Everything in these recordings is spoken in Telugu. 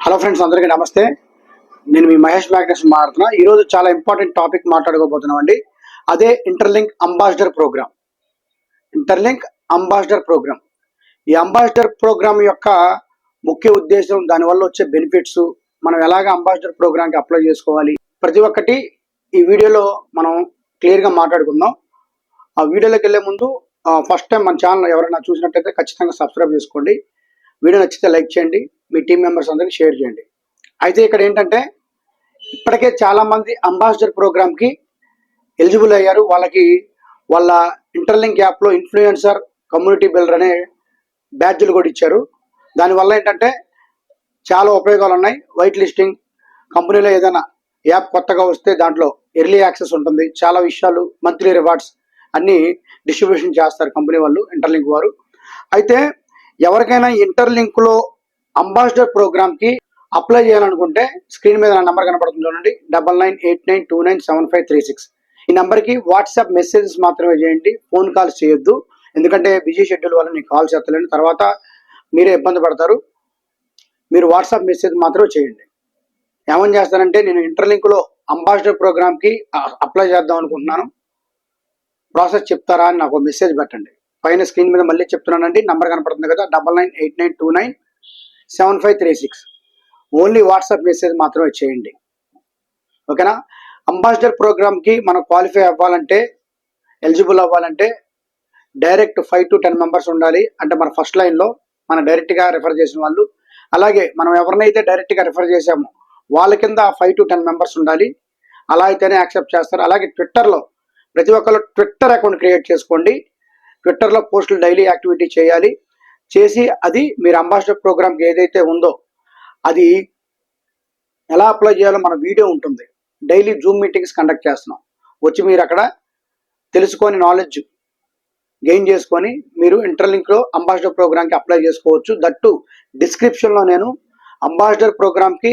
హలో ఫ్రెండ్స్ అందరికీ నమస్తే. నేను మీ మహేష్ మ్యాగ్నెస్ మాట్లాడుతున్నా. ఈరోజు చాలా ఇంపార్టెంట్ టాపిక్ మాట్లాడుకోబోతున్నాం అండి అదే Interlink ambassador program. Interlink ambassador program. ఈ అంబాసిడర్ ప్రోగ్రామ్ యొక్క ముఖ్య ఉద్దేశం దానివల్ల వచ్చే బెనిఫిట్స్ మనం ఎలాగ అంబాసిడర్ ప్రోగ్రామ్కి అప్లై చేసుకోవాలి? ప్రతి ఒక్కటి ఈ వీడియోలో మనం క్లియర్గా మాట్లాడుకుందాం. ఆ వీడియోలోకి వెళ్ళే ముందు ఫస్ట్ టైం మన ఛానల్ ఎవరైనా చూసినట్టయితే ఖచ్చితంగా సబ్స్క్రైబ్ చేసుకోండి. వీడియో నచ్చితే లైక్ చేయండి. మీ టీం మెంబర్స్ అందరికి షేర్ చేయండి. అయితే ఇక్కడ ఏంటంటే ఇప్పటికే చాలా మంది అంబాసిడర్ ప్రోగ్రామ్కి ఎలిజిబుల్ అయ్యారు. వాళ్ళకి వాళ్ళ ఇంటర్లింక్ యాప్లో ఇన్ఫ్లుయెన్సర్ కమ్యూనిటీ బిల్డర్ అనే బ్యాడ్జులు కూడా ఇచ్చారు. దానివల్ల ఏంటంటే చాలా ఉపయోగాలు ఉన్నాయి. వైట్ లిస్టింగ్ కంపెనీలో ఏదైనా యాప్ కొత్తగా వస్తే దాంట్లో ఎర్లీ యాక్సెస్ ఉంటుంది. చాలా విషయాలు మంత్లీ రివార్డ్స్ అన్ని డిస్ట్రిబ్యూషన్ చేస్తారు కంపెనీ వాళ్ళు ఇంటర్లింక్ వారు. అయితే ఎవరికైనా ఇంటర్లింక్లో అంబాసిడర్ ప్రోగ్రామ్కి అప్లై చేయాలనుకుంటే స్క్రీన్ మీద నా నెంబర్ కనపడుతుంది చూడండి. Double nine eight nine two nine seven five three six. ఈ నెంబర్కి వాట్సాప్ మెసేజెస్ మాత్రమే చేయండి. ఫోన్ కాల్స్ చేయొద్దు. ఎందుకంటే బిజీ షెడ్యూల్ వల్ల నేను కాల్స్ చేస్తలేను. తర్వాత మీరే ఇబ్బంది పడతారు. మీరు వాట్సాప్ మెసేజ్ మాత్రమే చేయండి. ఏమని చేస్తానంటే నేను ఇంటర్లింక్లో అంబాసిడర్ ప్రోగ్రామ్కి అప్లై చేద్దాం అనుకుంటున్నాను. ప్రాసెస్ చెప్తారా అని నాకు మెసేజ్ పెట్టండి. పైన స్క్రీన్ మీద మళ్ళీ చెప్తున్నానండి. నంబర్ కనపడుతుంది కదా. Double nine eight nine two nine seven five three six. Only WhatsApp message మాత్రమే చేయండి. ఓకేనా? అంబాసిడర్ ప్రోగ్రామ్కి మనం క్వాలిఫై అవ్వాలంటే ఎలిజిబుల్ అవ్వాలంటే direct five to ten members ఉండాలి. అంటే మన ఫస్ట్ లైన్లో మనం డైరెక్ట్గా రిఫర్ చేసిన వాళ్ళు. అలాగే మనం ఎవరినైతే డైరెక్ట్గా రిఫర్ చేసామో వాళ్ళ కింద ఫైవ్ టు టెన్ మెంబర్స్ ఉండాలి. అలా అయితేనే యాక్సెప్ట్ చేస్తారు. అలాగే ట్విట్టర్లో ప్రతి ఒక్కరు ట్విట్టర్ అకౌంట్ క్రియేట్ చేసుకోండి. ట్విట్టర్లో పోస్టులు డైలీ యాక్టివిటీ చేయాలి. చేసి అది మీరు అంబాసిడర్ ప్రోగ్రామ్కి ఏదైతే ఉందో అది ఎలా అప్లై చేయాలో మన వీడియో ఉంటుంది. డైలీ జూమ్ మీటింగ్స్ కండక్ట్ చేస్తున్నాం. వచ్చి మీరు అక్కడ తెలుసుకొని నాలెడ్జ్ గెయిన్ చేసుకొని మీరు ఇంటర్లింక్లో అంబాసిడర్ ప్రోగ్రామ్కి అప్లై చేసుకోవచ్చు. దట్టు డిస్క్రిప్షన్లో నేను అంబాసిడర్ ప్రోగ్రామ్కి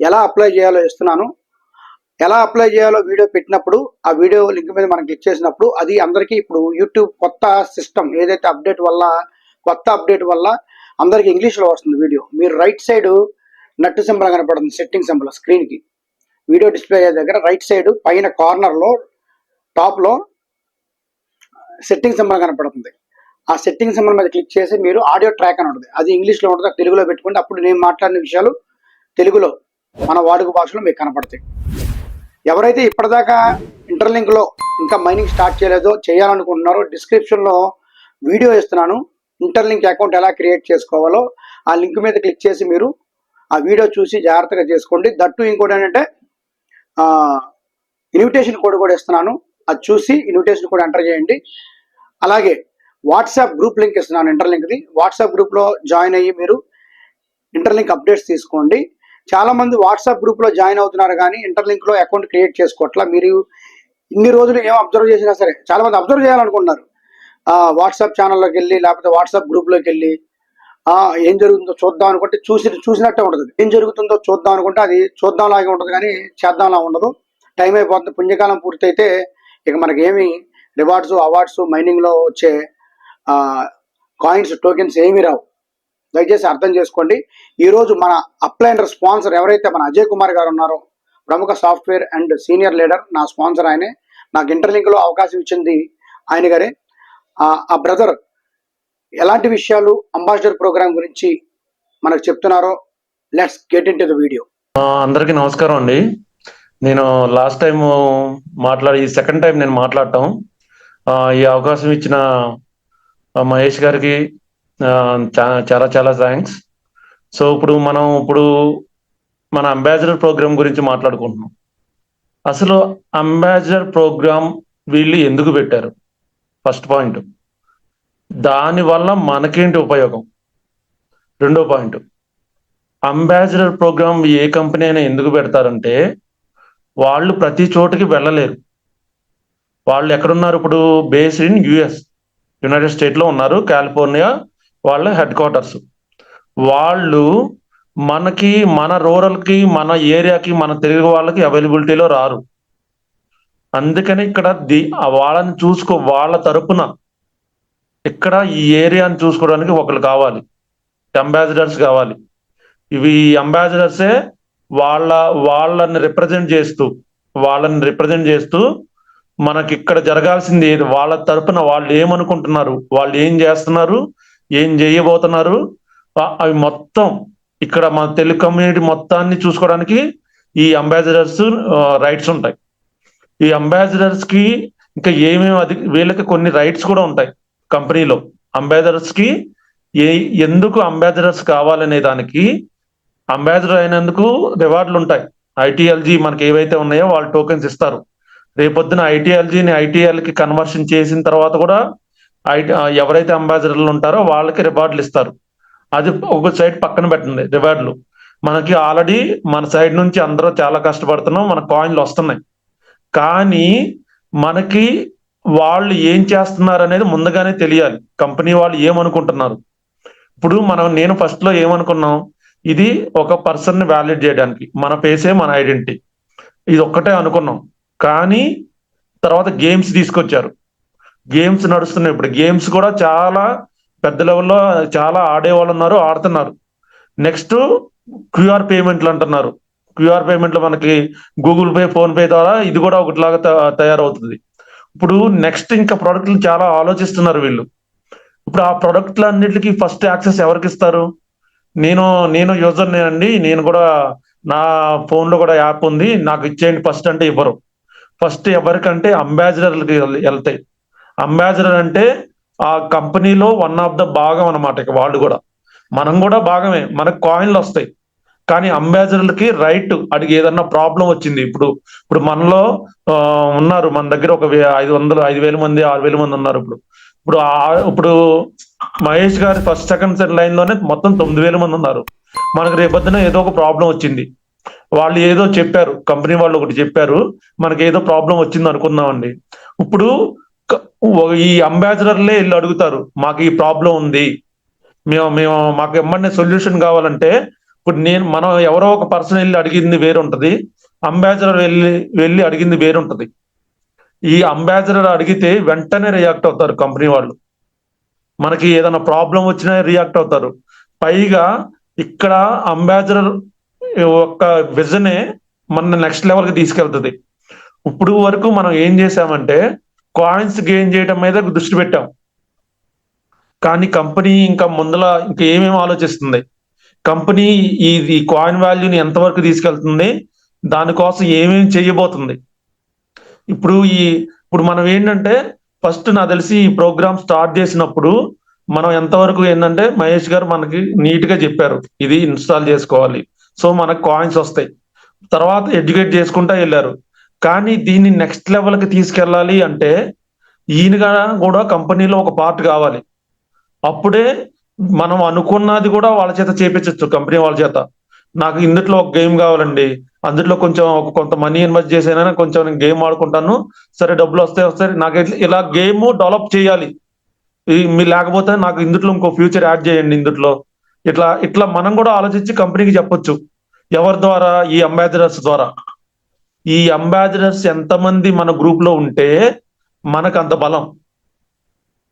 ఎలా అప్లై చేయాలో ఇస్తున్నాను. ఎలా అప్లై చేయాలో వీడియో పెట్టినప్పుడు ఆ వీడియో లింక్ మీద మనం క్లిక్ చేసినప్పుడు అది అందరికీ ఇప్పుడు యూట్యూబ్ కొత్త సిస్టమ్ ఏదైతే అప్డేట్ వల్ల కొత్త అప్డేట్ వల్ల అందరికి ఇంగ్లీష్లో వస్తుంది వీడియో మీరు రైట్ సైడ్ నట్టు సింబల్ కనపడుతుంది సెట్టింగ్ సింబల్ స్క్రీన్కి వీడియో డిస్ప్లే అయ్యే దగ్గర రైట్ సైడ్ పైన కార్నర్లో టాప్లో సెట్టింగ్ సింబల్ కనపడుతుంది. ఆ సెట్టింగ్ సింబల్ మీద క్లిక్ చేసి మీరు ఆడియో ట్రాక్ అని ఉంటుంది. అది ఇంగ్లీష్లో ఉంటుంది తెలుగులో పెట్టుకుంటే అప్పుడు నేను మాట్లాడిన విషయాలు తెలుగులో మన వాడుక భాషలో మీకు కనపడతాయి. ఎవరైతే ఇప్పటిదాకా ఇంటర్లింక్లో ఇంకా మైనింగ్ స్టార్ట్ చేయలేదో చేయాలనుకుంటున్నారో డిస్క్రిప్షన్లో వీడియో ఇస్తున్నాను. ఇంటర్లింక్ అకౌంట్ ఎలా క్రియేట్ చేసుకోవాలో ఆ లింక్ మీద క్లిక్ చేసి మీరు ఆ వీడియో చూసి జాగ్రత్తగా చేసుకోండి. దట్టు ఇంకోటి ఏంటంటే ఇన్విటేషన్ కోడ్ కూడా ఇస్తున్నాను. అది చూసి ఇన్విటేషన్ కోడ్ ఎంటర్ చేయండి. అలాగే వాట్సాప్ గ్రూప్ లింక్ ఇస్తున్నాను ఇంటర్లింక్ది. వాట్సాప్ గ్రూప్లో జాయిన్ అయ్యి మీరు ఇంటర్లింక్ అప్డేట్స్ తీసుకోండి. చాలామంది వాట్సాప్ గ్రూప్లో జాయిన్ అవుతున్నారు కానీ ఇంటర్లింక్లో అకౌంట్ క్రియేట్ చేసుకోవట్లా. మీరు ఇన్ని రోజులు ఏం అబ్జర్వ్ చేసినా సరే చాలామంది అబ్జర్వ్ చేయాలనుకుంటున్నారు. వాట్సాప్ ఛానల్లోకి వెళ్ళి లేకపోతే వాట్సాప్ గ్రూప్లోకి వెళ్ళి ఏం జరుగుతుందో చూద్దాం అనుకుంటే చూసి చూసినట్టే ఉంటుంది. ఏం జరుగుతుందో చూద్దాం అనుకుంటే అది చూద్దాంలాగే ఉంటుంది కానీ చేద్దాంలా ఉండదు. టైం అయిపోతుంది. పుణ్యకాలం పూర్తయితే ఇక మనకి ఏమి రివార్డ్స్ అవార్డ్స్ మైనింగ్లో వచ్చే కాయిన్స్ టోకెన్స్ ఏమీ రావు. దయచేసి అర్థం చేసుకోండి. ఈరోజు మన అప్లైన్ స్పాన్సర్ ఎవరైతే మన అజయ్ కుమార్ గారు ఉన్నారో ప్రముఖ సాఫ్ట్వేర్ అండ్ సీనియర్ లీడర్ నా స్పాన్సర్ ఆయనే. నాకు ఇంటర్లింక్లో అవకాశం ఇచ్చింది ఆయన గారే. ఆ బ్రదర్ ఎలాంటి విషయాలు అంబాసిడర్ ప్రోగ్రామ్ గురించి మనకు చెప్తున్నారో let's get into the video అందరికీ నమస్కారం అండి. నేను లాస్ట్ టైం మాట్లాడి ఈ సెకండ్ టైం నేను మాట్లాడటం. ఈ అవకాశం ఇచ్చిన మహేష్ గారికి చాలా చాలా థ్యాంక్స్ సో ఇప్పుడు మనం ఇప్పుడు మన అంబాసిడర్ ప్రోగ్రామ్ గురించి మాట్లాడుకుంటున్నాం. అసలు అంబాసిడర్ ప్రోగ్రామ్ వీళ్ళు ఎందుకు పెట్టారు? First point. దానివల్ల మనకేంటి ఉపయోగం? రెండో పాయింట్. అంబాసిడర్ ప్రోగ్రామ్ ఏ కంపెనీ అయినా ఎందుకు పెడతారంటే వాళ్ళు ప్రతి చోటుకి వెళ్ళలేరు. వాళ్ళు ఎక్కడున్నారు ఇప్పుడు? Base in US. యునైటెడ్ స్టేట్లో ఉన్నారు. కాలిఫోర్నియా వాళ్ళ హెడ్ క్వార్టర్స్. వాళ్ళు మనకి మన రూరల్కి మన ఏరియాకి మన తెలుగు వాళ్ళకి అవైలబిలిటీలో రారు. అందుకని ఇక్కడ ది వాళ్ళని చూసుకో వాళ్ళ తరపున ఇక్కడ ఈ ఏరియాని చూసుకోవడానికి ఒకరు కావాలి. అంబాసిడర్స్ కావాలి. ఇవి అంబాసిడర్సే వాళ్ళ వాళ్ళని రిప్రజెంట్ చేస్తూ వాళ్ళని రిప్రజెంట్ చేస్తూ మనకి ఇక్కడ జరగాల్సింది ఏది? వాళ్ళ తరపున వాళ్ళు ఏమనుకుంటున్నారు? వాళ్ళు ఏం చేస్తున్నారు? ఏం చేయబోతున్నారు? అవి మొత్తం ఇక్కడ మన తెలుగు కమ్యూనిటీ మొత్తాన్ని చూసుకోవడానికి ఈ అంబాసిడర్స్ రైట్స్ ఉంటాయి. ఈ అంబాసిడర్స్కి ఇంకా ఏమేమి అది వీళ్ళకి కొన్ని రైట్స్ కూడా ఉంటాయి కంపెనీలో. అంబాసిడర్స్కి ఏ ఎందుకు అంబాసిడర్స్ కావాలనే దానికి అంబాసిడర్ అయినందుకు రివార్డులు ఉంటాయి. ఐటీఎల్జీ మనకి ఏవైతే ఉన్నాయో వాళ్ళు టోకెన్స్ ఇస్తారు. రేపొద్దున ఐటీఎల్జీని ఐటీఎల్కి కన్వర్షన్ చేసిన తర్వాత కూడా ఐటీ ఎవరైతే అంబాసిడర్లు ఉంటారో వాళ్ళకి రివార్డులు ఇస్తారు. అది ఒక సైడ్ పక్కన పెట్టండి రివార్డులు మనకి ఆల్రెడీ మన సైడ్ నుంచి అందరూ చాలా కష్టపడుతున్నాం మన కాయిన్లు వస్తున్నాయి. కానీ మనకి వాళ్ళు ఏం చేస్తున్నారు అనేది ముందుగానే తెలియాలి. కంపెనీ వాళ్ళు ఏమనుకుంటున్నారు? ఇప్పుడు మనం నేను ఫస్ట్లో ఏమనుకున్నాం? ఇది ఒక పర్సన్ని వ్యాలిడ్ చేయడానికి మన పేసే మన ఐడెంటిటీ. ఇది ఒక్కటే అనుకున్నాం. కానీ తర్వాత గేమ్స్ తీసుకొచ్చారు. గేమ్స్ నడుస్తున్నాయి. ఇప్పుడు గేమ్స్ కూడా చాలా పెద్ద లెవెల్లో చాలా ఆడేవాళ్ళు ఉన్నారు ఆడుతున్నారు. నెక్స్ట్ క్యూఆర్ పేమెంట్లు అంటున్నారు. క్యూఆర్ పేమెంట్లు మనకి గూగుల్ పే ఫోన్ పే ద్వారా ఇది కూడా ఒకటిలాగా తయారవుతుంది. ఇప్పుడు నెక్స్ట్ ఇంకా ప్రొడక్ట్లు చాలా ఆలోచిస్తున్నారు వీళ్ళు. ఇప్పుడు ఆ ప్రొడక్ట్ల ఫస్ట్ యాక్సెస్ ఎవరికి ఇస్తారు? నేను నేను యూజర్ నేనండి. నేను కూడా నా ఫోన్లో కూడా యాప్ ఉంది. నాకు ఇచ్చేయండి ఫస్ట్ అంటే ఇవ్వరు. ఫస్ట్ ఎవరికంటే అంబాసిడర్లకి వెళ్తాయి. అంబాసిడర్ అంటే ఆ కంపెనీలో వన్ ఆఫ్ ద భాగం అన్నమాట ఇక వాళ్ళు కూడా. మనం కూడా భాగమే. మనకు కాయిన్లు వస్తాయి. కానీ అంబాసిడర్లకి రైట్ అడిగి ఏదన్నా ప్రాబ్లం వచ్చింది. ఇప్పుడు ఇప్పుడు మనలో ఉన్నారు. మన దగ్గర ఒక ఐదు వందలు ఐదు వేల మంది ఆరు వేల మంది ఉన్నారు ఇప్పుడు. ఇప్పుడు ఇప్పుడు మహేష్ గారి ఫస్ట్ సెకండ్ సెట్ లైన్లోనే మొత్తం తొమ్మిది వేల మంది ఉన్నారు. మనకు రేపొద్దున ఏదో ఒక ప్రాబ్లం వచ్చింది. వాళ్ళు ఏదో చెప్పారు. కంపెనీ వాళ్ళు ఒకటి చెప్పారు. మనకి ఏదో ప్రాబ్లం వచ్చింది అనుకుందామండి. ఇప్పుడు ఈ అంబాసిడర్లే వెళ్ళి అడుగుతారు. మాకు ఈ ప్రాబ్లం ఉంది. మేము మేము మాకు ఎమ్మనే సొల్యూషన్ కావాలంటే ఇప్పుడు నేను మనం ఎవరో ఒక పర్సన్ వెళ్ళి అడిగింది వేరుంటది అంబాసిడర్ వెళ్ళి వెళ్ళి అడిగింది వేరుంటది. ఈ అంబాసిడర్ అడిగితే వెంటనే రియాక్ట్ అవుతారు కంపెనీ వాళ్ళు. మనకి ఏదైనా ప్రాబ్లం వచ్చినా రియాక్ట్ అవుతారు. పైగా ఇక్కడ అంబాసిడర్ యొక్క విజనే మన నెక్స్ట్ లెవెల్కి తీసుకెళ్తుంది. ఇప్పుడు వరకు మనం ఏం చేసామంటే కాయిన్స్ గెయిన్ చేయడం మీద దృష్టి పెట్టాం. కానీ కంపెనీ ఇంకా ముందల ఇంకా ఏమేమి ఆలోచిస్తుంది? కంపెనీ ఈ కాయిన్ వాల్యూని ఎంతవరకు తీసుకెళ్తుంది దానికోసం ఏమేమి చేయబోతుంది. ఇప్పుడు ఈ ఇప్పుడు మనం ఏంటంటే ఫస్ట్ నాకు తెలిసి ఈ ప్రోగ్రామ్ స్టార్ట్ చేసినప్పుడు మనం ఎంతవరకు ఏంటంటే మహేష్ గారు మనకి నీట్గా చెప్పారు ఇది ఇన్స్టాల్ చేసుకోవాలి. సో మనకు కాయిన్స్ వస్తాయి. తర్వాత ఎడ్యుకేట్ చేసుకుంటా వెళ్ళారు. కానీ దీన్ని నెక్స్ట్ లెవెల్కి తీసుకెళ్ళాలి అంటే ఈయనగా కూడా కంపెనీలో ఒక పార్ట్ కావాలి. అప్పుడే మనం అనుకున్నది కూడా వాళ్ళ చేత చేపించచ్చు కంపెనీ వాళ్ళ చేత. నాకు ఇందులో ఒక గేమ్ కావాలండి. అందులో కొంచెం కొంత మనీ ఇన్వెస్ట్ చేసేనా కొంచెం నేను గేమ్ ఆడుకుంటాను. సరే డబ్బులు వస్తాయి వస్తాయి. నాకు ఇలా గేమ్ డెవలప్ చేయాలి. మీ మీరు లేకపోతే నాకు ఇందులో ఇంకో ఫ్యూచర్ యాడ్ చేయండి ఇందులో ఇట్లా ఇట్లా మనం కూడా ఆలోచించి కంపెనీకి చెప్పొచ్చు. ఎవరి ద్వారా? ఈ అంబాసిడర్స్ ద్వారా. ఈ అంబాసిడర్స్ ఎంతమంది మన గ్రూప్లో ఉంటే మనకు అంత బలం.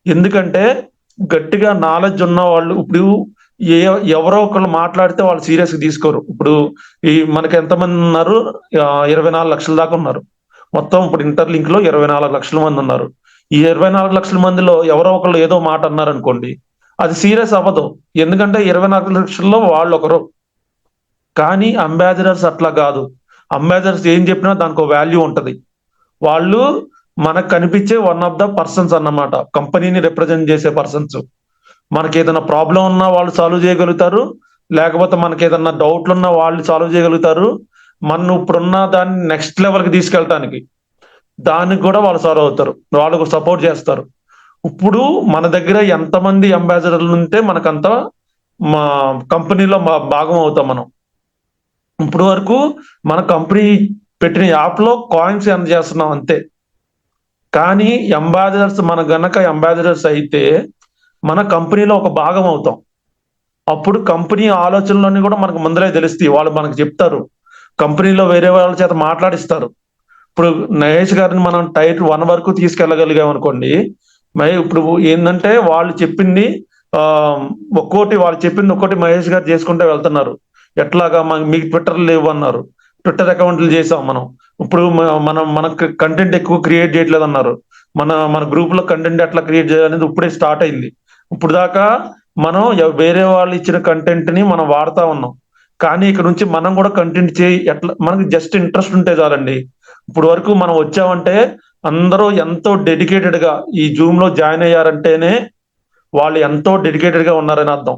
ఎందుకంటే గట్టిగా నాలెడ్జ్ ఉన్న వాళ్ళు ఇప్పుడు ఏ ఎవరో ఒకళ్ళు మాట్లాడితే వాళ్ళు సీరియస్గా తీసుకోరు. ఇప్పుడు ఈ మనకి ఎంతమంది ఉన్నారు? ఇరవై నాలుగు లక్షల దాకా ఉన్నారు. మొత్తం ఇప్పుడు ఇంటర్ లింక్లో ఇరవై నాలుగు లక్షల మంది ఉన్నారు. ఈ ఇరవై నాలుగు లక్షల మందిలో ఎవరో ఒకళ్ళు ఏదో మాట అన్నారు అనుకోండి అది సీరియస్ అవ్వదు. ఎందుకంటే ఇరవై నాలుగు లక్షల్లో వాళ్ళు ఒకరు. కానీ అంబాసిడర్స్ అట్లా కాదు. అంబాసిడర్స్ ఏం చెప్పినా దానికి వాల్యూ ఉంటది. వాళ్ళు మనకు కనిపించే వన్ ఆఫ్ ద పర్సన్స్ అన్నమాట. కంపెనీని రిప్రజెంట్ చేసే పర్సన్స్ మనకి ఏదైనా ప్రాబ్లం ఉన్నా వాళ్ళు సాల్వ్ చేయగలుగుతారు. లేకపోతే మనకి ఏదైనా డౌట్లు ఉన్నా వాళ్ళు సాల్వ్ చేయగలుగుతారు. మన ఇప్పుడున్న దాన్ని నెక్స్ట్ లెవెల్కి తీసుకెళ్ళటానికి దానికి కూడా వాళ్ళు సాల్వ్ అవుతారు. వాళ్ళకు సపోర్ట్ చేస్తారు. ఇప్పుడు మన దగ్గర ఎంతమంది అంబాసిడర్లు ఉంటే మనకంత మా కంపెనీలో మా భాగం అవుతాం మనం. ఇప్పుడు వరకు మన కంపెనీ పెట్టిన యాప్లో కాయిన్స్ ఎంత చేస్తున్నాం అంతే. కానీ అంబాసిడర్స్ మన గనక అంబాసిడర్స్ అయితే మన కంపెనీలో ఒక భాగం అవుతాం. అప్పుడు కంపెనీ ఆలోచనలన్నీ కూడా మనకు ముందరే తెలుస్తాయి. వాళ్ళు మనకు చెప్తారు. కంపెనీలో వేరే వాళ్ళ చేత మాట్లాడిస్తారు. ఇప్పుడు నయేష్ గారిని మనం టైర్ వన్ వరకు తీసుకెళ్ళగలిగాం అనుకోండి. మరి ఇప్పుడు ఏంటంటే వాళ్ళు చెప్పింది ఆ ఒక్కోటి వాళ్ళు చెప్పింది ఒక్కోటి మహేష్ గారు చేసుకుంటూ వెళ్తున్నారు. ఎట్లాగా మన- మీకు ట్విట్టర్ లేవు అన్నారు ట్విట్టర్ అకౌంట్లు చేసాం మనం. ఇప్పుడు మనం మనకు కంటెంట్ ఎక్కువ క్రియేట్ చేయట్లేదు అన్నారు మన మన గ్రూప్లో కంటెంట్ ఎట్లా క్రియేట్ చేయాలనేది ఇప్పుడే స్టార్ట్ అయింది. ఇప్పుడు దాకా మనం వేరే వాళ్ళు ఇచ్చిన కంటెంట్ని మనం వాడుతా ఉన్నాం. కానీ ఇక్కడ నుంచి మనం కూడా కంటెంట్ చేయి ఎట్లా మనకి జస్ట్ ఇంట్రెస్ట్ ఉంటే చాలండి. ఇప్పుడు వరకు మనం వచ్చామంటే అందరూ ఎంతో డెడికేటెడ్గా ఈ జూమ్లో జాయిన్ అయ్యారంటేనే వాళ్ళు ఎంతో డెడికేటెడ్గా ఉన్నారని అర్థం.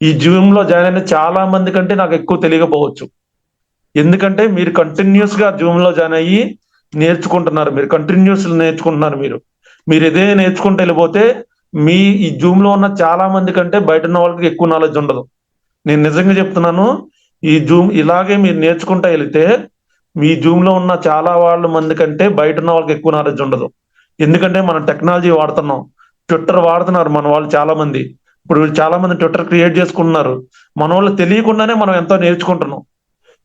ఈ జూమ్లో జాయిన్ అయిన చాలా మంది కంటే నాకు ఎక్కువ తెలియకపోవచ్చు. ఎందుకంటే మీరు కంటిన్యూస్గా జూమ్లో జాయిన్ అయ్యి నేర్చుకుంటున్నారు మీరు కంటిన్యూస్ నేర్చుకుంటున్నారు మీరు. మీరు ఇదే నేర్చుకుంటూ వెళ్ళిపోతే మీ ఈ జూమ్లో ఉన్న చాలా మంది కంటే బయట ఉన్న వాళ్ళకి ఎక్కువ నాలెడ్జ్ ఉండదు. నేను నిజంగా చెప్తున్నాను ఈ జూమ్ ఇలాగే మీరు నేర్చుకుంటూ వెళితే మీ జూమ్లో ఉన్న చాలా వాళ్ళ మంది కంటే బయట ఉన్న వాళ్ళకి ఎక్కువ నాలెడ్జ్ ఉండదు. ఎందుకంటే మనం టెక్నాలజీ వాడుతున్నాం. ట్విట్టర్ వాడుతున్నారు మన వాళ్ళు చాలా మంది. ఇప్పుడు చాలా మంది ట్విట్టర్ క్రియేట్ చేసుకుంటున్నారు. మన వాళ్ళు తెలియకుండానే మనం ఎంతో నేర్చుకుంటున్నాం.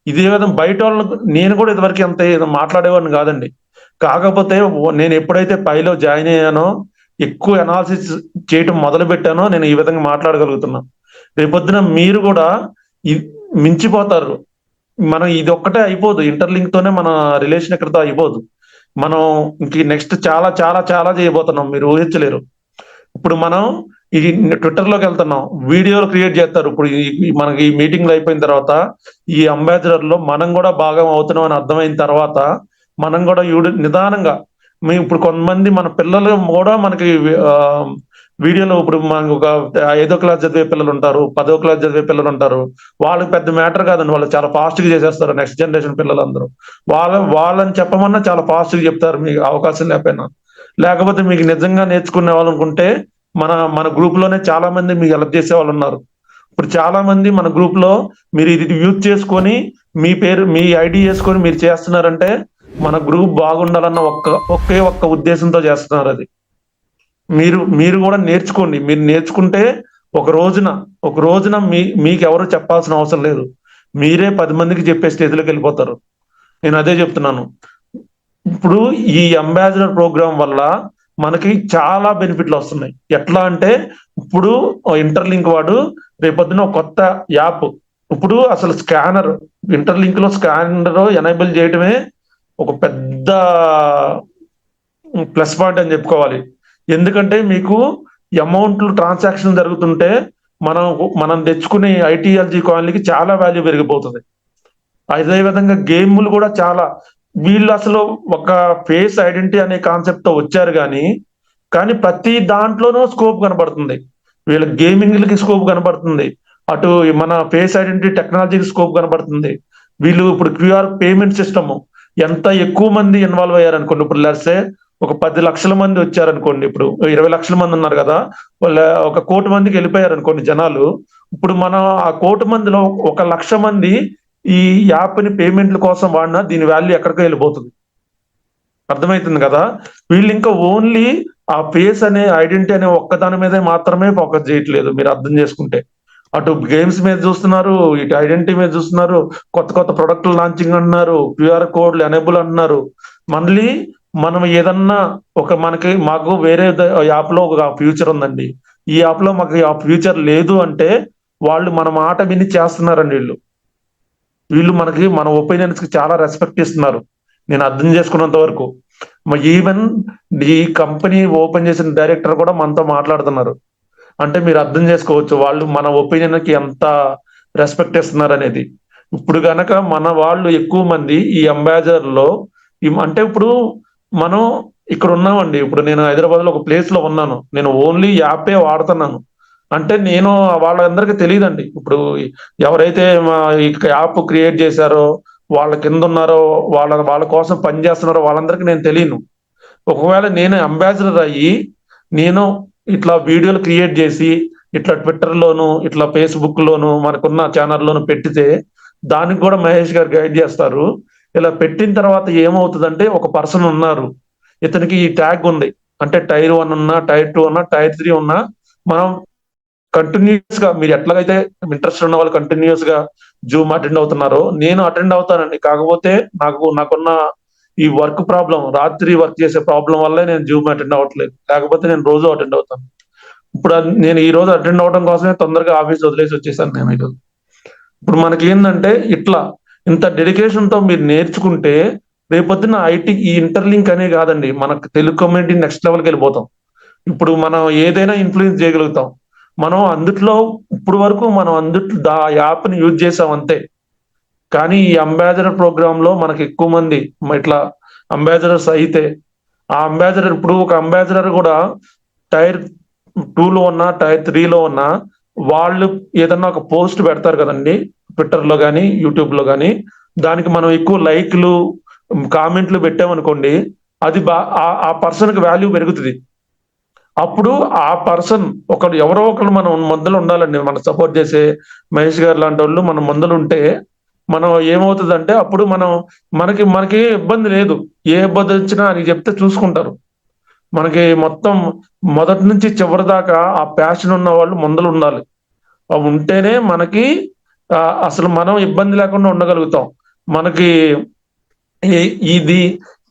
ఇదే విధంగా బయట వాళ్ళకు నేను కూడా ఇదివరకు ఎంత మాట్లాడేవాడిని కాదండి. కాకపోతే నేను ఎప్పుడైతే పైలో జాయిన్ అయ్యానో ఎక్కువ అనాలిసిస్ చేయటం మొదలు పెట్టానో నేను ఈ విధంగా మాట్లాడగలుగుతున్నా. రేపొద్దున మీరు కూడా మించిపోతారు. మనం ఇది ఒక్కటే అయిపోదు. ఇంటర్లింక్ తోనే మన రిలేషన్ ఇక్కడితో అయిపోదు. మనం ఇంక నెక్స్ట్ చాలా చాలా చాలా చేయబోతున్నాం. మీరు ఊహించలేరు. ఇప్పుడు మనం ఈ ట్విట్టర్లోకి వెళ్తున్నాం. వీడియోలు క్రియేట్ చేస్తారు. ఇప్పుడు ఈ- ఈ మనకి ఈ మీటింగ్లు అయిపోయిన తర్వాత ఈ అంబాసిడర్లో మనం కూడా భాగం అవుతున్నాం అని అర్థమైన తర్వాత మనం కూడా యూడి- నిదానంగా మేము ఇప్పుడు కొంతమంది మన పిల్లలు కూడా మనకి వీడియోలో ఇప్పుడు మనకు ఒక ఐదో క్లాస్ చదివే పిల్లలు ఉంటారు పదో క్లాస్ చదివే పిల్లలు ఉంటారు. వాళ్ళకి పెద్ద మ్యాటర్ కాదండి. వాళ్ళు చాలా ఫాస్ట్గా చేసేస్తారు నెక్స్ట్ జనరేషన్ పిల్లలందరూ. వాళ్ళ వాళ్ళని చెప్పమన్నా చాలా ఫాస్ట్గా చెప్తారు. మీకు అవకాశం లేకపోయినా. లేకపోతే మీకు నిజంగా నేర్చుకునే వాళ్ళు అనుకుంటే మన మన గ్రూప్లోనే చాలా మంది మీకు హెల్ప్ చేసే వాళ్ళు ఉన్నారు. ఇప్పుడు చాలా మంది మన గ్రూప్లో మీరు ఇది యూజ్ చేసుకొని మీ పేరు మీ ఐడి చేసుకొని మీరు చేస్తున్నారంటే మన గ్రూప్ బాగుండాలన్న ఒక్క ఒకే ఒక్క ఉద్దేశంతో చేస్తున్నారు అది. మీరు మీరు కూడా నేర్చుకోండి. మీరు నేర్చుకుంటే ఒక రోజున ఒక రోజున మీ మీకు ఎవరు చెప్పాల్సిన అవసరం లేదు. మీరే పది మందికి చెప్పే స్టేజ్లోకి వెళ్ళిపోతారు. నేను అదే చెప్తున్నాను. ఇప్పుడు ఈ అంబాసిడర్ ప్రోగ్రామ్ వల్ల మనకి చాలా బెనిఫిట్లు వస్తున్నాయి. ఎట్లా అంటే ఇప్పుడు ఇంటర్లింక్ వాడు రేపొద్దున ఒక కొత్త యాప్. ఇప్పుడు అసలు స్కానర్ ఇంటర్లింక్లో స్కానర్ ఎనేబుల్ చేయడమే ఒక పెద్ద ప్లస్ పాయింట్ అని చెప్పుకోవాలి. ఎందుకంటే మీకు అమౌంట్లు ట్రాన్సాక్షన్ జరుగుతుంటే మనం మనం తెచ్చుకునే ఐటీఎల్జీ కాయిన్లకి చాలా వాల్యూ పెరిగిపోతుంది. అదే విధంగా గేమ్లు కూడా చాలా వీళ్ళు అసలు ఒక ఫేస్ ఐడెంటిటీ అనే కాన్సెప్ట్తో వచ్చారు కానీ కానీ ప్రతి దాంట్లోనూ స్కోప్ కనబడుతుంది. వీళ్ళ గేమింగ్లకి స్కోప్ కనబడుతుంది. అటు మన ఫేస్ ఐడెంటిటీ టెక్నాలజీకి స్కోప్ కనబడుతుంది. వీళ్ళు ఇప్పుడు క్యూఆర్ పేమెంట్ సిస్టమ్. ఎంత ఎక్కువ మంది ఇన్వాల్వ్ అయ్యారనుకోండి. ఇప్పుడు లేస్తే ఒక పది లక్షల మంది వచ్చారనుకోండి ఇప్పుడు. ఇరవై లక్షల మంది ఉన్నారు కదా. వాళ్ళ ఒక కోటి మందికి వెళ్ళిపోయారు అనుకోండి జనాలు. ఇప్పుడు మనం ఆ కోటి మందిలో ఒక లక్ష మంది ఈ యాప్ని పేమెంట్ల కోసం వాడినా దీని వాల్యూ ఎక్కడికో వెళ్ళిపోతుంది. అర్థమవుతుంది కదా? వీళ్ళు ఇంకా ఓన్లీ ఆ ఫేస్ అనే ఐడెంటిటీ అనే ఒక్కదాని మీదే మాత్రమే ఫోకస్ చేయట్లేదు మీరు అర్థం చేసుకుంటే. అటు గేమ్స్ మీద చూస్తున్నారు ఇటు ఐడెంటిటీ మీద చూస్తున్నారు కొత్త కొత్త ప్రొడక్ట్లు లాంచింగ్ అంటున్నారు క్యూఆర్ కోడ్లు ఎనేబుల్ అంటున్నారు. మళ్ళీ మనం ఏదన్నా ఒక మనకి మాకు వేరే యాప్లో ఒక ఫ్యూచర్ ఉందండి. ఈ యాప్లో మాకు ఆ ఫ్యూచర్ లేదు అంటే వాళ్ళు మన మాట విని చేస్తున్నారండి వీళ్ళు. వీళ్ళు మనకి మన ఒపీనియన్స్కి చాలా రెస్పెక్ట్ ఇస్తున్నారు నేను అర్థం చేసుకున్నంత వరకు. ఈవెన్ ఈ కంపెనీ ఓపెన్ చేసిన డైరెక్టర్ కూడా మనతో మాట్లాడుతున్నారు. అంటే మీరు అర్థం చేసుకోవచ్చు వాళ్ళు మన ఒపీనియన్కి ఎంత రెస్పెక్ట్ ఇస్తున్నారు అనేది. ఇప్పుడు గనక మన వాళ్ళు ఎక్కువ మంది ఈ అంబాసిడర్లో అంటే ఇప్పుడు మనం ఇక్కడ ఉన్నామండి. ఇప్పుడు నేను హైదరాబాద్లో ఒక ప్లేస్లో ఉన్నాను. నేను ఓన్లీ యాపే వాడుతున్నాను. అంటే నేను వాళ్ళందరికీ తెలియదండి. ఇప్పుడు ఎవరైతే మా ఈ యాప్ క్రియేట్ చేశారో వాళ్ళ కింద ఉన్నారో వాళ్ళ వాళ్ళ కోసం పని చేస్తున్నారో వాళ్ళందరికీ నేను తెలియను. ఒకవేళ నేను అంబాసిడర్ అయ్యి నేను ఇట్లా వీడియోలు క్రియేట్ చేసి ఇట్లా ట్విట్టర్లోను ఇట్లా ఫేస్బుక్లోను మనకున్న ఛానల్లోను పెట్టితే దానికి కూడా మహేష్ గారు గైడ్ చేస్తారు. ఇలా పెట్టిన తర్వాత ఏమవుతుందంటే ఒక పర్సన్ ఉన్నారు. ఇతనికి ఈ ట్యాగ్ ఉంది. అంటే టైర్ వన్ ఉన్నా టైర్ టూ ఉన్నా టైర్ త్రీ ఉన్నా మనం కంటిన్యూస్గా మీరు ఎట్లాగైతే ఇంట్రెస్ట్ ఉన్న వాళ్ళు కంటిన్యూస్గా జూమ్ అటెండ్ అవుతున్నారో నేను అటెండ్ అవుతానండి. కాకపోతే నాకు నాకున్న ఈ వర్క్ ప్రాబ్లం రాత్రి వర్క్ చేసే ప్రాబ్లం వల్లే నేను జూమ్ అటెండ్ అవ్వట్లేదు. లేకపోతే నేను రోజు అటెండ్ అవుతాను. ఇప్పుడు నేను ఈ రోజు అటెండ్ అవడం కోసమే తొందరగా ఆఫీస్ వదిలేసి వచ్చేసాను నేను ఈరోజు ఇప్పుడు మనకి ఏంటంటే ఇట్లా ఇంత డెడికేషన్తో మీరు నేర్చుకుంటే రేపొద్దున ఐటీ ఈ ఇంటర్లింక్ అనే కాదండి మనకు తెలుగు కమ్యూనిటీ నెక్స్ట్ లెవెల్కి వెళ్ళిపోతాం. ఇప్పుడు మనం ఏదైనా ఇన్ఫ్లుయెన్స్ చేయగలుగుతాం. మనం అందుట్లో ఇప్పుడు వరకు మనం అందుట్లో ఆ యాప్ని యూజ్ చేసాం అంతే. కానీ ఈ అంబాసిడర్ ప్రోగ్రామ్లో మనకి ఎక్కువ మంది ఇట్లా అంబాసిడర్స్ అయితే ఆ అంబాసిడర్ ఇప్పుడు ఒక అంబాసిడర్ కూడా టైర్ టూలో ఉన్నా టైర్ త్రీలో ఉన్నా వాళ్ళు ఏదన్నా ఒక పోస్ట్ పెడతారు కదండి ట్విట్టర్లో కానీ యూట్యూబ్లో కానీ దానికి మనం ఎక్కువ లైక్లు కామెంట్లు పెట్టామనుకోండి అది బా ఆ- ఆ వాల్యూ పెరుగుతుంది. అప్పుడు ఆ పర్సన్ ఒకరు ఎవరో ఒకరు మనం మందులు ఉండాలండి. మనం సపోర్ట్ చేసే మహేష్ గారు లాంటి వాళ్ళు మనం మందులు ఉంటే మనం ఏమవుతుందంటే అప్పుడు మనం మనకి మనకి ఏ ఇబ్బంది లేదు. ఏ ఇబ్బంది వచ్చినా అని చెప్తే చూసుకుంటారు. మనకి మొత్తం మొదటి నుంచి చివరి దాకా ఆ ప్యాషన్ ఉన్న వాళ్ళు మందులు ఉండాలి. అవి ఉంటేనే మనకి అసలు మనం ఇబ్బంది లేకుండా ఉండగలుగుతాం. మనకి ఇది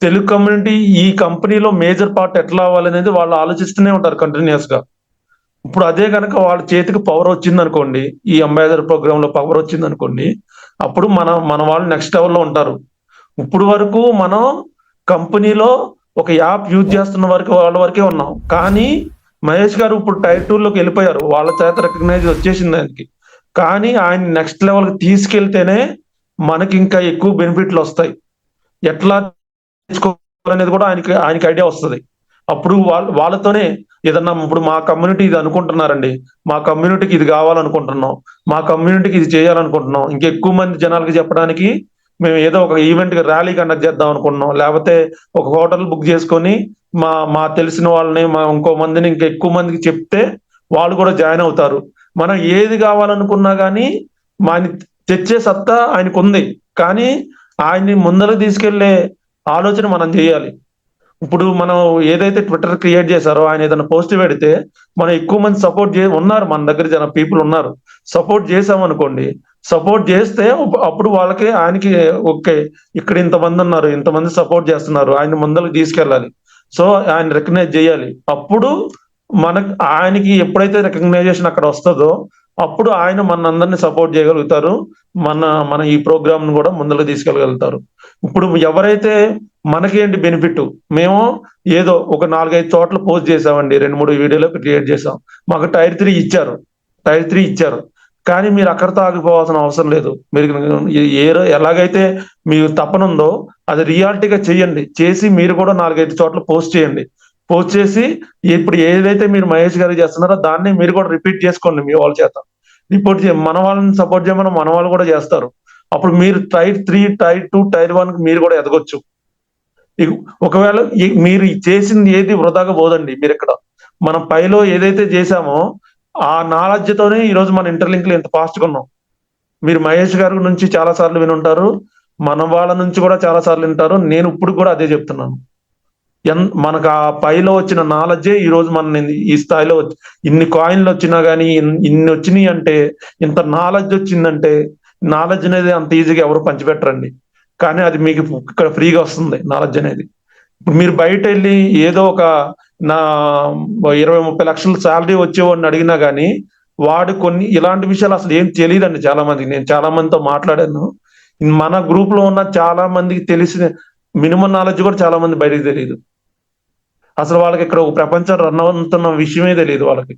తెలుగు కమ్యూనిటీ ఈ కంపెనీలో మేజర్ పార్ట్ ఎట్లా అవ్వాలనేది వాళ్ళు ఆలోచిస్తూనే ఉంటారు కంటిన్యూస్గా ఇప్పుడు అదే కనుక వాళ్ళ చేతికి పవర్ వచ్చింది అనుకోండి ఈ అంబాసిడర్ ప్రోగ్రామ్లో పవర్ వచ్చింది అనుకోండి అప్పుడు మన మన వాళ్ళు నెక్స్ట్ లెవెల్లో ఉంటారు. ఇప్పుడు వరకు మనం కంపెనీలో ఒక యాప్ యూజ్ చేస్తున్న వరకు వాళ్ళ వరకే ఉన్నాం. కానీ మహేష్ గారు ఇప్పుడు టైర్ టూ లోకి వెళ్ళిపోయారు. వాళ్ళ చేత రికగ్నైజ్ వచ్చేసింది ఆయనకి. కానీ ఆయన నెక్స్ట్ లెవెల్కి తీసుకెళ్తేనే మనకి ఇంకా ఎక్కువ బెనిఫిట్లు వస్తాయి. ఎట్లా అనేది కూడా ఆయనకి ఆయనకి ఐడియా వస్తుంది. అప్పుడు వాళ్ళ వాళ్ళతోనే ఏదన్నా ఇప్పుడు మా కమ్యూనిటీ ఇది అనుకుంటున్నారండి. మా కమ్యూనిటీకి ఇది కావాలనుకుంటున్నాం. మా కమ్యూనిటీకి ఇది చేయాలనుకుంటున్నాం. ఇంకా ఎక్కువ మంది జనాలకి చెప్పడానికి మేము ఏదో ఒక ఈవెంట్ ర్యాలీ కండక్ట్ చేద్దాం అనుకుంటున్నాం. లేకపోతే ఒక హోటల్ బుక్ చేసుకొని మా మా తెలిసిన వాళ్ళని మా ఇంకో మందిని ఇంకా ఎక్కువ మందికి చెప్తే వాళ్ళు కూడా జాయిన్ అవుతారు. మనం ఏది కావాలనుకున్నా కానీ మా ఆయన తెచ్చే సత్తా ఆయనకు ఉంది కానీ ఆయన్ని ముందర తీసుకెళ్ళే ఆలోచన మనం చేయాలి. ఇప్పుడు మనం ఏదైతే ట్విట్టర్ క్రియేట్ చేశారో ఆయన ఏదైనా పోస్ట్ పెడితే మనం ఎక్కువ మంది సపోర్ట్ చే ఉన్నారు మన దగ్గర జన పీపుల్ ఉన్నారు. సపోర్ట్ చేసామనుకోండి సపోర్ట్ చేస్తే అప్పుడు వాళ్ళకి ఆయనకి ఓకే ఇక్కడ ఇంతమంది ఉన్నారు ఇంతమంది సపోర్ట్ చేస్తున్నారు ఆయన ముందరకు తీసుకెళ్ళాలి. సో ఆయన రికగ్నైజ్ చేయాలి. అప్పుడు మనకు ఆయనకి ఎప్పుడైతే రికగ్నైజేషన్ అక్కడ వస్తుందో అప్పుడు ఆయన మన అందరిని సపోర్ట్ చేయగలుగుతారు. మన మన ఈ ప్రోగ్రామ్ను కూడా ముందుకు తీసుకెళ్ళగలుగుతారు. ఇప్పుడు ఎవరైతే మనకేంటి బెనిఫిట్ మేము ఏదో ఒక నాలుగైదు చోట్ల పోస్ట్ చేసామండి రెండు మూడు వీడియోలు క్రియేట్ చేసాం మాకు టైర్ త్రీ ఇచ్చారు. టైర్ త్రీ ఇచ్చారు. కానీ మీరు అక్కడితో ఆగిపోవాల్సిన అవసరం లేదు. మీరు ఏ- ఎలాగైతే మీకు తపనుందో అది రియాలిటీగా చేయండి. చేసి మీరు కూడా నాలుగైదు చోట్ల పోస్ట్ చేయండి. పోస్ట్ చేసి ఇప్పుడు ఏదైతే మీరు మహేష్ గారు చేస్తున్నారో దాన్ని మీరు కూడా రిపీట్ చేసుకోండి మీ వాళ్ళ చేత. రిపోర్ట్ చే మన వాళ్ళని సపోర్ట్ చేయమని మన వాళ్ళు కూడా చేస్తారు. అప్పుడు మీరు tier three tier two tier one మీరు కూడా ఎదగొచ్చు. ఒకవేళ మీరు చేసింది ఏది వృధాగా పోదండి మీరు ఇక్కడ. మన పైలో ఏదైతే చేశామో ఆ నాలెడ్జ్తోనే ఈ రోజు మన ఇంటర్లింక్లు ఎంత ఫాస్ట్గా ఉన్నాం. మీరు మహేష్ గారి నుంచి చాలా సార్లు వినుంటారు. మన వాళ్ళ నుంచి కూడా చాలా సార్లు వింటారు. నేను ఇప్పుడు కూడా అదే చెప్తున్నాను. ఎన్ మనకు ఆ పైలో వచ్చిన నాలెడ్జే ఈ రోజు మన ఈ స్థాయిలో ఇన్ని కాయిన్లు వచ్చినా కానీ ఇన్ని వచ్చినాయి అంటే ఇంత నాలెడ్జ్ వచ్చిందంటే నాలెడ్జ్ అనేది అంత ఈజీగా ఎవరు పంచిపెట్టరండి. కానీ అది మీకు ఇక్కడ ఫ్రీగా వస్తుంది నాలెడ్జ్ అనేది. ఇప్పుడు మీరు బయట వెళ్ళి ఏదో ఒక నా ఇరవై ముప్పై లక్షల శాలరీ వచ్చేవాడిని అడిగినా కానీ వాడు కొన్ని ఇలాంటి విషయాలు అసలు ఏం తెలియదండి చాలా మందికి నేను చాలా మందితో మాట్లాడాను. మన గ్రూప్లో ఉన్న చాలా మందికి తెలిసిన మినిమం నాలెడ్జ్ కూడా చాలా మంది బయటకు తెలియదు. అసలు వాళ్ళకి ఇక్కడ ఒక ప్రపంచం రన్ అవుతున్న విషయమే తెలియదు వాళ్ళకి.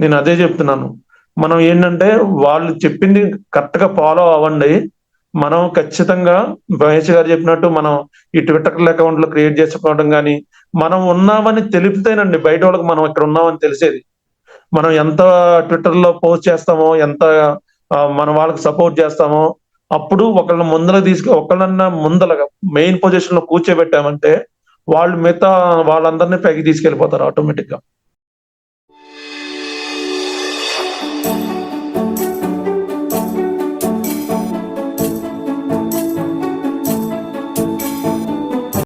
నేను అదే చెప్తున్నాను. మనం ఏంటంటే వాళ్ళు చెప్పింది కరెక్ట్గా ఫాలో అవ్వండి. మనం ఖచ్చితంగా మహేష్ గారు చెప్పినట్టు మనం ఈ ట్విట్టర్ అకౌంట్లు క్రియేట్ చేసుకోవడం కానీ మనం ఉన్నామని తెలిపితేనండి బయట వాళ్ళకి మనం ఇక్కడ ఉన్నామని తెలిసేది. మనం ఎంత ట్విట్టర్లో పోస్ట్ చేస్తామో ఎంత మనం వాళ్ళకి సపోర్ట్ చేస్తామో అప్పుడు ఒకళ్ళ ముందర తీసుకు ఒకళ్ళన్నా ముందరగా మెయిన్ పొజిషన్లో కూర్చోబెట్టామంటే వాళ్ళు మిగతా వాళ్ళందరినీ పైకి తీసుకెళ్ళిపోతారు ఆటోమేటిక్గా.